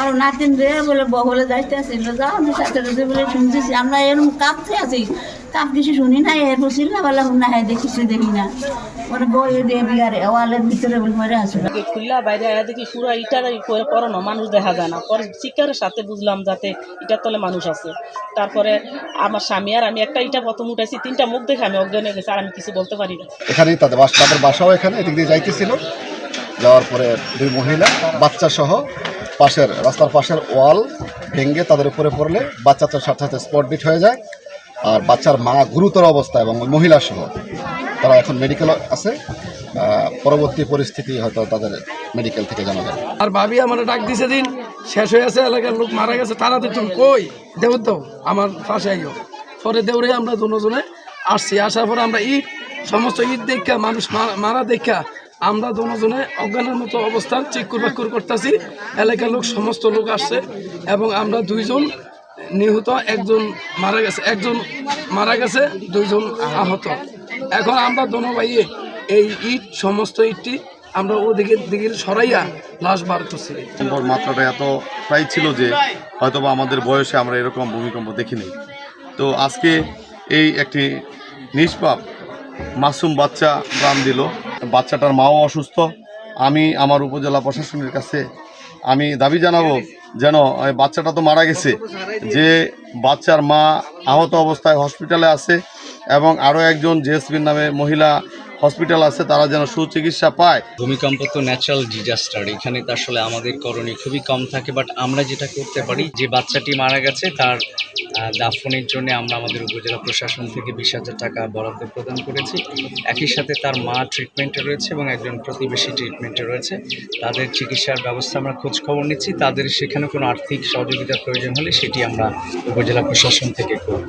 আর নাতিন রে বলে বহলে যাইতে আসছিল যাও আমি সাথে বলে শুনতেছি। আমরা এরকম কাঁপতে আছি। কাপ কিছু শুনি না এর বসিল না বলে না হ্যাঁ দেখিছি দেখি না। ওরা বই দিয়ে বিয়ার ওয়ালের ভিতরে বলে মরে গেট খুললা বাইরে আয়া দেখি পুরো ইটার করে পরানো মানুষ দেখা যায় না। পরে চিকারের সাথে বুঝলাম যাতে ইটার তলে মানুষ আছে। তারপরে আমার স্বামী আর আমি একটা ইটা প্রথম উঠাইছি তিনটা মুখ দেখে আমি অজ্ঞান হয়ে গেছি আর আমি কিছু বলতে পারি না। এখানেই তাদের বাস তাদের বাসাও এখানে এদিক দিয়ে যাইতেছিল। যাওয়ার পরে দুই মহিলা, বাচ্চা সহ পাশের, রাস্তার পাশের ওয়াল ভেঙে তাদের উপরে পড়লে বাচ্চা বাচ্চাটার সাথে সাথে স্পট ডিট হয়ে যায়। আর বাচ্চার মা গুরুতর অবস্থা এবং মহিলা সহ তারা এখন মেডিকেল আছে। পরবর্তী পরিস্থিতি হয়তো তাদের মেডিকেল থেকে জানা যাবে। আর ভাবি আমার ডাক দিছে দিন, শেষ হয়ে আছে, এলাকার লোক মারা গেছে, তারা তো কই? দেব তো, আমার পাশে আইও। পরে দেউরে আমরা দুজনে আসছি, আসার পরে আমরা ঈদ, সমস্ত ঈদ দেখা, মানুষ মারা দেখা আমরা দুজনে অজ্ঞানের মতো অবস্থান চিকুর বাকুর করতেছি। এলাকার লোক, সমস্ত লোক আসছে এবং আমরা দুইজন নিহত, একজন মারা গেছে, একজন মারা গেছে, দুইজন আহত। এখন আমরা দোনো ভাইয়ে এই ইট, সমস্ত ইটটি আমরা ওদিকে দিকে সরাইয়া লাশ বার করছি। মাত্রাটা এত প্রায় ছিল যে হয়তোবা আমাদের বয়সে আমরা এরকম ভূমিকম্প দেখিনি। তো আজকে এই একটি নিষ্পাপ মাসুম বাচ্চা প্রাণ দিল। বাচ্চাটার মাও অসুস্থ। আমি আমার উপজেলা প্রশাসনের কাছে আমি দাবি জানাব যেন বাচ্চাটা তো মারা গেছে। যে বাচ্চার মা আহত অবস্থায় হসপিটালে আছে এবং আরও একজন জেএসবির নামে মহিলা হসপিটাল আছে, তারা যেন সুচিকিৎসা পায়। ভূমিকম্প তো ন্যাচারাল ডিজাস্টার এখানে তো আসলে আমাদের করণীয় খুবই কম থাকে বাট আমরা যেটা করতে পারি, যে বাচ্চাটি মারা গেছে, তার দাফনের জন্য আমরা আমাদের উপজেলা প্রশাসন থেকে বিশ হাজার টাকা বরাদ্দ প্রদান করেছি। একই সাথে তার মা ট্রিটমেন্টে রয়েছে এবং একজন প্রতিবেশী ট্রিটমেন্টে রয়েছে। তাদের চিকিৎসার ব্যবস্থা আমরা খোঁজ খবর নিচ্ছি, তাদের সেখানে কোনো আর্থিক সহযোগিতার প্রয়োজন হলে সেটি আমরা উপজেলা প্রশাসন থেকে করব।